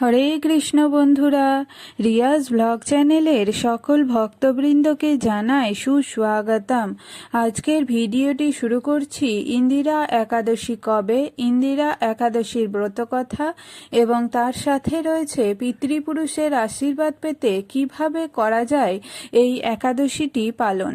হরে কৃষ্ণ বন্ধুরা, রিয়াজ ব্লগ চ্যানেলের সকল ভক্তবৃন্দকে জানাই সুস্বাগতম। আজকের ভিডিওটি শুরু করছি ইন্দিরা একাদশী কবে, ইন্দিরা একাদশীর ব্রতকথা এবং তার সাথে রয়েছে পিতৃপুরুষের আশীর্বাদ পেতে কীভাবে করা যায় এই একাদশীটি পালন।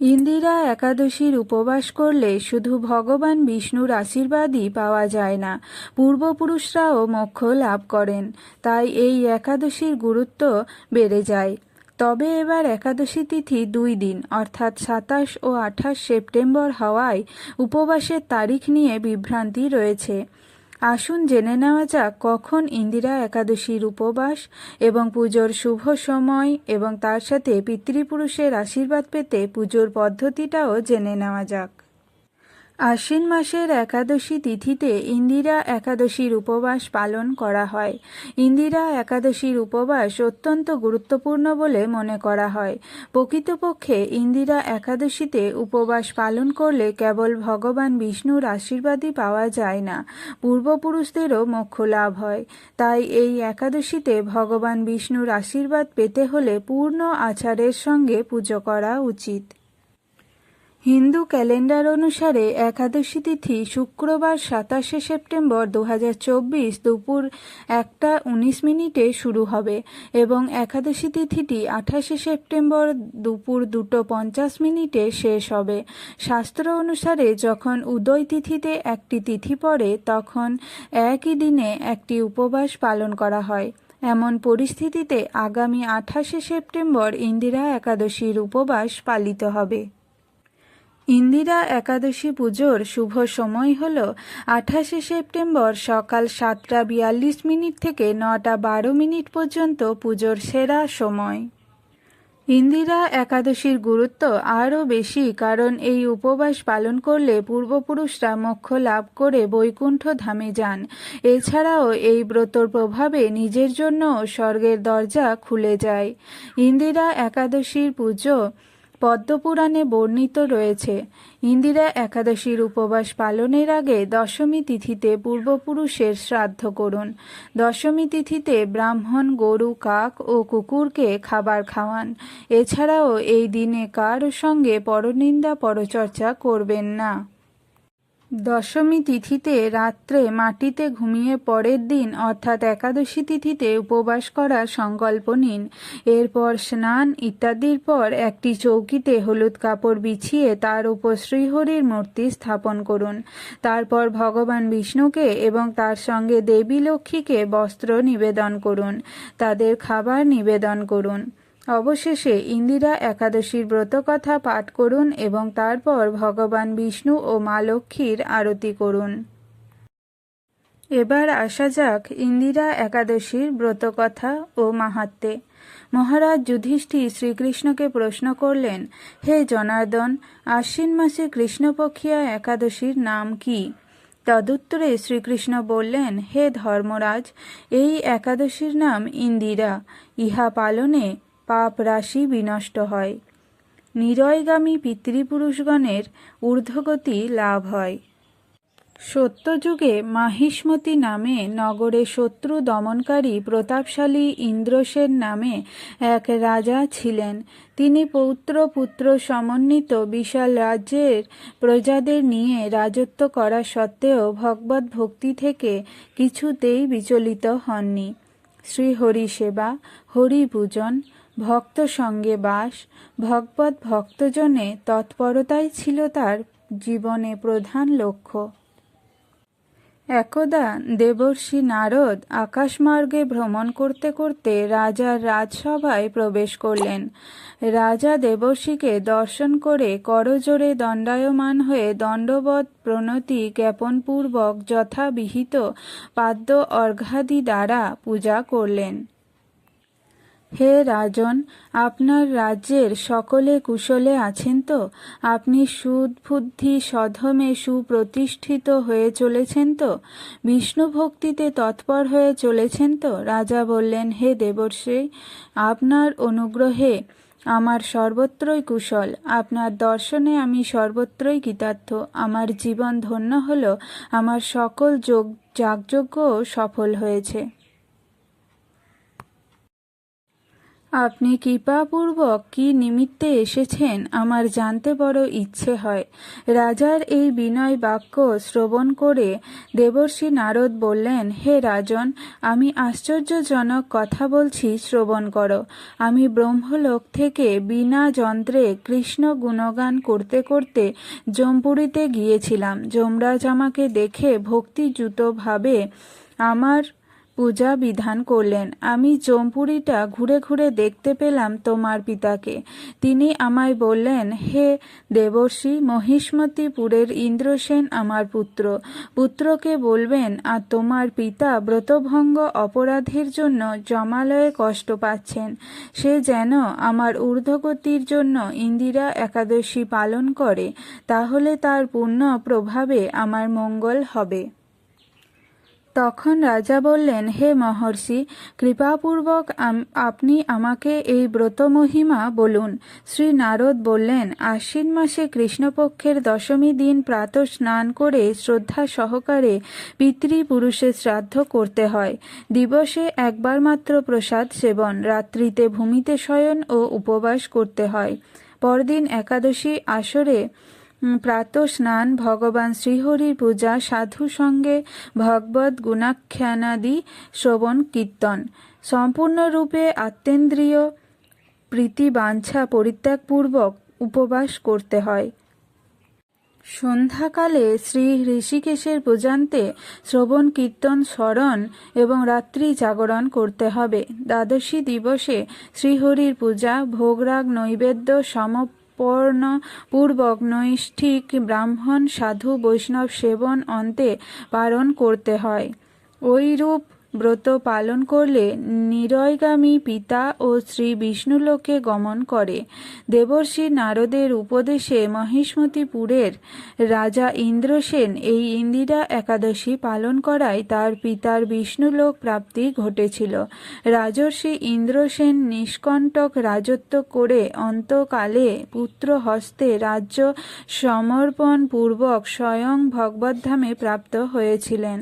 ইন্দিরা একাদশীর উপবাস করলে শুধু ভগবান বিষ্ণুর আশীর্বাদই পাওয়া যায় না, পূর্বপুরুষরাও মোক্ষ লাভ করেন, তাই এই একাদশীর গুরুত্ব বেড়ে যায়। তবে এবার একাদশী তিথি দুই দিন, অর্থাৎ সাতাশ ও আঠাশ সেপ্টেম্বর হওয়ায় উপবাসের তারিখ নিয়ে বিভ্রান্তি রয়েছে। আসুন জেনে নেওয়া যাক কখন ইন্দিরা একাদশীর উপবাস এবং পুজোর শুভ সময় এবং তার সাথে পিতৃপুরুষের আশীর্বাদ পেতে পুজোর পদ্ধতিটাও জেনে নেওয়া যাক। আশ্বিন মাসের একাদশী তিথিতে ইন্দিরা একাদশীর উপবাস পালন করা হয়। ইন্দিরা একাদশীর উপবাস অত্যন্ত গুরুত্বপূর্ণ বলে মনে করা হয়। প্রকৃতপক্ষে ইন্দিরা একাদশীতে উপবাস পালন করলে কেবল ভগবান বিষ্ণুর আশীর্বাদই পাওয়া যায় না, পূর্বপুরুষদেরও মোক্ষ লাভ হয়। তাই এই একাদশীতে ভগবান বিষ্ণুর আশীর্বাদ পেতে হলে পূর্ণ আচারের সঙ্গে পুজো করা উচিত। হিন্দু ক্যালেন্ডার অনুসারে একাদশী তিথি শুক্রবার সাতাশে সেপ্টেম্বর দু হাজার চব্বিশ দুপুর একটা উনিশ মিনিটে শুরু হবে এবং একাদশী তিথিটি আঠাশে সেপ্টেম্বর দুপুর দুটো পঞ্চাশ মিনিটে শেষ হবে। শাস্ত্র অনুসারে যখন উদয় তিথিতে একটি তিথি পড়ে, তখন একই দিনে একটি উপবাস পালন করা হয়। এমন পরিস্থিতিতে আগামী আঠাশে সেপ্টেম্বর ইন্দিরা একাদশীর উপবাস পালিত হবে। ইন্দিরা একাদশী পুজোর শুভ সময় হল আঠাশে সেপ্টেম্বর সকাল সাতটা বিয়াল্লিশ মিনিট থেকে নটা বারো মিনিট পর্যন্ত পুজোর সেরা সময়। ইন্দিরা একাদশীর গুরুত্ব আরও বেশি কারণ এই উপবাস পালন করলে পূর্বপুরুষরা মোক্ষ লাভ করে বৈকুণ্ঠ ধামে যান। এছাড়াও এই ব্রতর প্রভাবে নিজের জন্য স্বর্গের দরজা খুলে যায়। ইন্দিরা একাদশীর পুজো পদ্মপুরাণে বর্ণিত রয়েছে, ইন্দিরা একাদশীর উপবাস পালনের আগে দশমী তিথিতে পূর্বপুরুষের শ্রাদ্ধ করুন। দশমী তিথিতে ব্রাহ্মণ, গরু, কাক ও কুকুরকে খাবার খাওয়ান। এছাড়াও এই দিনে কার সঙ্গে পরনিন্দা পরচর্চা করবেন না। দশমী তিথিতে রাত্রে মাটিতে ঘুমিয়ে পরের দিন, অর্থাৎ একাদশী তিথিতে উপবাস করার সংকল্প নিন। এরপর স্নান ইত্যাদির পর একটি চৌকিতে হলুদ কাপড় বিছিয়ে তার উপর শ্রীহরির মূর্তি স্থাপন করুন। তারপর ভগবান বিষ্ণুকে এবং তার সঙ্গে দেবী লক্ষ্মীকে বস্ত্র নিবেদন করুন। তাদের খাবার নিবেদন করুন। অবশেষে ইন্দিরা একাদশীর ব্রতকথা পাঠ করুন এবং তারপর ভগবান বিষ্ণু ও মা লক্ষ্মীর আরতি করুন। এবার আসা যাক ইন্দিরা একাদশীর ব্রতকথা ও মাহাত্মে। মহারাজ যুধিষ্ঠির শ্রীকৃষ্ণকে প্রশ্ন করলেন, হে জনার্দন, আশ্বিন মাসে কৃষ্ণপক্ষিয়া একাদশীর নাম কি? তদুত্তরে শ্রীকৃষ্ণ বললেন, হে ধর্মরাজ, এই একাদশীর নাম ইন্দিরা। ইহা পালনে পাপ রাশি বিনষ্ট হয়। নিরয়গামী পিতৃপুরুষগণের ঊর্ধ্বগতি লাভ হয়। সত্যযুগে মাহিষ্মতি নামে নগরে শত্রু দমনকারী প্রতাপশালী ইন্দ্রসেন নামে এক রাজা ছিলেন। তিনি পৌত্র পুত্র সমন্বিত বিশাল রাজ্যের প্রজাদের নিয়ে রাজত্ব করা সত্ত্বেও ভগবত ভক্তি থেকে কিছুতেই বিচলিত হননি। শ্রীহরি সেবা হরি পূজন ভক্ত সঙ্গে বাস, ভগবত ভক্তজনে তৎপরতাই ছিল তার জীবনে প্রধান লক্ষ্য। একদা দেবর্ষি নারদ আকাশমার্গে ভ্রমণ করতে করতে রাজার রাজসভায় প্রবেশ করলেন। রাজা দেবর্ষিকে দর্শন করে করজোরে দণ্ডায়মান হয়ে দণ্ডবধ প্রণতি জ্ঞাপনপূর্বক যথাবিহিত পাদ্য অর্ঘাদি দ্বারা পূজা করলেন। হে রাজন, আপনার রাজ্যের সকলে কুশলে আছেন তো? আপনি সুদবুদ্ধি সধমে সুপ্রতিষ্ঠিত হয়ে চলেছেন তো? বিষ্ণু ভক্তিতে তৎপর হয়ে চলেছেন তো? রাজা বললেন, হে দেবর্ষি, আপনার অনুগ্রহে আমার সর্বত্রই কুশল। আপনার দর্শনে আমি সর্বত্রই কৃতার্থ। আমার জীবন ধন্য হল। আমার সকল যোগ, যাগযজ্ঞও সফল হয়েছে। আপনি কৃপাপূর্বক কি নিমিত্তে এসেছেন আমার জানতে বড় ইচ্ছে হয়। রাজার এই বিনয় বাক্য শ্রবণ করে দেবর্ষি নারদ বললেন, হে রাজন, আমি আশ্চর্যজনক কথা বলছি, শ্রবণ করো। আমি ব্রহ্মলোক থেকে বিনা যন্ত্রে কৃষ্ণ গুণগান করতে করতে জমপুরীতে গিয়েছিলাম। যমরাজ আমাকে দেখে ভক্তিযুতভাবে আমার পূজা বিধান করলেন। আমি জমপুরিটা ঘুরে ঘুরে দেখতে পেলাম তোমার পিতাকে। তিনি আমায় বললেন, হে দেবর্ষি, মহিষ্মতিপুরের ইন্দ্রসেন আমার পুত্র। পুত্রকে বলবেন, আর তোমার পিতা ব্রতভঙ্গ অপরাধের জন্য জমালয়ে কষ্ট পাচ্ছেন। সে যেন আমার ঊর্ধ্বগতির জন্য ইন্দিরা একাদশী পালন করে, তাহলে তার পূর্ণ প্রভাবে আমার মঙ্গল হবে। তখন রাজা বললেন, হে মহর্ষি, কৃপাপূর্বক আপনি আমাকে এই ব্রত মহিমা বলুন। শ্রী নারদ বললেন, আশ্বিন মাসে কৃষ্ণপক্ষের দশমী দিন প্রাত স্নান করে শ্রদ্ধা সহকারে পিতৃপুরুষের শ্রাদ্ধ করতে হয়। দিবসে একবার মাত্র প্রসাদ সেবন, রাত্রিতে ভূমিতে শয়ন ও উপবাস করতে হয়। পরদিন একাদশী আসরে উম, প্রাতঃ স্নান ভগবান শ্রীহরির পূজা সাধু সঙ্গে ভগবত গুণাখ্যানাদি শ্রবণ কীর্তন। সম্পূর্ণরূপে আত্মেন্দ্রিয় প্রীতি বাঞ্ছা পরিত্যাগপূর্বক উপবাস করতে হয়। সন্ধ্যাকালে শ্রী ঋষিকেশের পূজান্তে শ্রবণ কীর্তন স্মরণ এবং রাত্রি জাগরণ করতে হবে। দ্বাদশী দিবসে শ্রীহরির পূজা ভোগরাগ নৈবেদ্য সমর্পণ পূর্বক নৈষ্ঠিক ব্রাহ্মণ সাধু বৈষ্ণব সেবন অন্তে পালন করতে হয়। ওইরূপ ব্রত পালন করলে নিরয়গামী পিতা ও শ্রী বিষ্ণুলোকে গমন করে। দেবর্ষি নারদের উপদেশে মহিষ্মতিপুরের রাজা ইন্দ্রসেন এই ইন্দিরা একাদশী পালন করায় তার পিতার বিষ্ণুলোক প্রাপ্তি ঘটেছিল। রাজর্ষি ইন্দ্রসেন নিষ্কণ্টক রাজত্ব করে অন্তকালে পুত্র হস্তে রাজ্য সমর্পণ পূর্বক স্বয়ং ভগবদ্ধামে প্রাপ্ত হয়েছিলেন।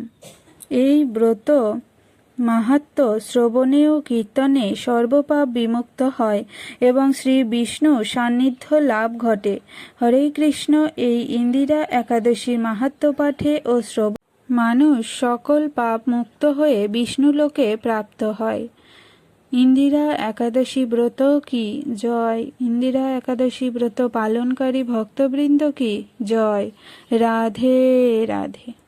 এই ব্রত মাহাত্ম শ্রবণে ও কীর্তনে সর্বপাপ বিমুক্ত হয় এবং শ্রী বিষ্ণু সান্নিধ্য লাভ ঘটে। হরে কৃষ্ণ, এই ইন্দিরা একাদশী মাহাত্ম পাঠে ও শ্রব মানুষ সকল পাপ মুক্ত হয়ে বিষ্ণুলোকে প্রাপ্ত হয়। ইন্দিরা একাদশী ব্রত কি? জয়। ইন্দিরা একাদশী ব্রত পালনকারী ভক্তবৃন্দ কি? জয়। রাধে রাধে।